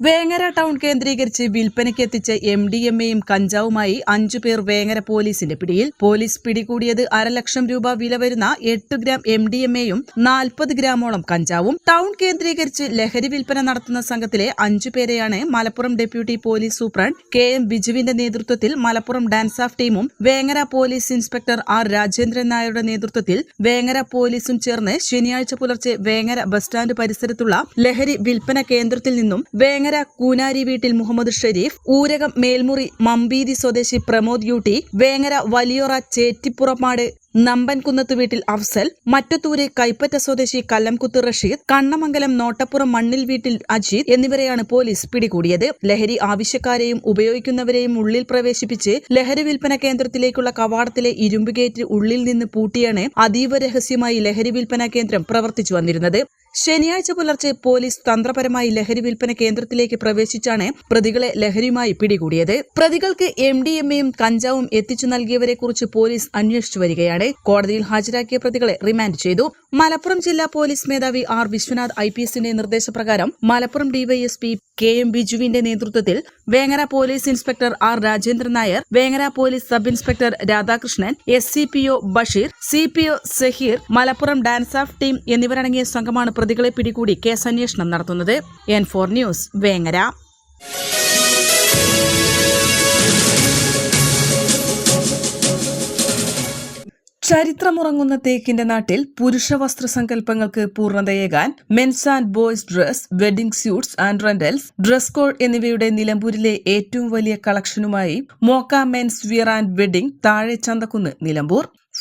Vengara town കേന്ദ്രീകരിച്ച് വിൽപ്പനയ്ക്ക് എത്തിച്ച എം ഡി എം എയും കഞ്ചാവുമായി അഞ്ചു പേർ വേങ്ങര പോലീസിന്റെ പിടിയിൽ. പോലീസ് പിടികൂടിയത് അരലക്ഷം രൂപ വില വരുന്ന എട്ട് ഗ്രാം എം ഡി എം എയും നാൽപ്പത് ഗ്രാമോളം കഞ്ചാവും. ടൗൺ കേന്ദ്രീകരിച്ച് ലഹരി വിൽപ്പന നടത്തുന്ന സംഘത്തിലെ അഞ്ചു പേരെയാണ് Malappuram deputy police superintendent K M ബിജുവിന്റെ നേതൃത്വത്തിൽ മലപ്പുറം ഡാൻസ് ഓഫ് ടീമും Vengara police inspector R Rajendran നായരുടെ നേതൃത്വത്തിൽ വേങ്ങര പോലീസും ചേർന്ന് ശനിയാഴ്ച പുലർച്ചെ വേങ്ങര ബസ് സ്റ്റാൻഡ് പരിസരത്തുള്ള ലഹരി വിൽപ്പന കേന്ദ്രത്തിൽ നിന്നും വേങ്ങര കൂനാരി വീട്ടിൽ മുഹമ്മദ് ഷെരീഫ് ഊരകം മേൽമുറി മമ്പീതി സ്വദേശി പ്രമോദ് യൂട്ടി വേങ്ങര വലിയോറ ചേറ്റിപ്പുറപ്പാട് നമ്പൻകുന്നത്ത് വീട്ടിൽ അഫ്സൽ മറ്റത്തൂര് കൈപ്പറ്റ സ്വദേശി കല്ലംകുത്ത് റഷീദ് കണ്ണമംഗലം നോട്ടപ്പുറം മണ്ണിൽ വീട്ടിൽ അജീത് എന്നിവരെയാണ് പോലീസ് പിടികൂടിയത്. ലഹരി ആവശ്യക്കാരെയും ഉപയോഗിക്കുന്നവരെയും ഉള്ളിൽ പ്രവേശിപ്പിച്ച് ലഹരി വിൽപ്പന കേന്ദ്രത്തിലേക്കുള്ള കവാടത്തിലെ ഇരുമ്പ് ഗേറ്റ് ഉള്ളിൽ നിന്ന് പൂട്ടിയാണ് അതീവ രഹസ്യമായി ലഹരി വിൽപ്പന കേന്ദ്രം പ്രവർത്തിച്ചു വന്നിരുന്നത്. ശനിയാഴ്ച പുലർച്ചെ പോലീസ് തന്ത്രപരമായി ലഹരി വിൽപ്പന കേന്ദ്രത്തിലേക്ക് പ്രവേശിച്ചാണ് പ്രതികളെ ലഹരിയുമായി പിടികൂടിയത്. പ്രതികൾക്ക് എം ഡി എം എയും കഞ്ചാവും എത്തിച്ചു നൽകിയവരെക്കുറിച്ച് പോലീസ് അന്വേഷിച്ചു വരികയാണ്. കോടതിയിൽ ഹാജരാക്കിയ പ്രതികളെ റിമാൻഡ് ചെയ്തു. മലപ്പുറം ജില്ലാ പോലീസ് മേധാവി ആർ വിശ്വനാഥ് ഐ പി എസിന്റെ നിർദ്ദേശപ്രകാരം മലപ്പുറം ഡിവൈഎസ്പി കെ എം ബിജുവിന്റെ നേതൃത്വത്തിൽ Vengara police inspector R Rajendran Nair Vengara police sub inspector Radhakrishnan S C P O Basheer C P O Saheer Malappuram DANSAF team എന്നിവരടങ്ങിയ സംഘമാണ് പ്രതികളെ പിടികൂടി കേസന്വേഷണം നടത്തുന്നത് എൻ ഫോർ ന്യൂസ് വേങ്ങര. ചരിത്രമുറങ്ങുന്ന തേക്കിന്റെ നാട്ടിൽ പുരുഷ വസ്ത്ര സങ്കല്പങ്ങൾക്ക് പൂർണതയേകാൻ men's and boys dress wedding suits and rentals dress code എന്നിവയുടെ നിലമ്പൂരിലെ ഏറ്റവും വലിയ കളക്ഷനുമായി Mokka men's wear and wedding താഴെ ചന്തക്കുന്ന് നിലമ്പൂർ.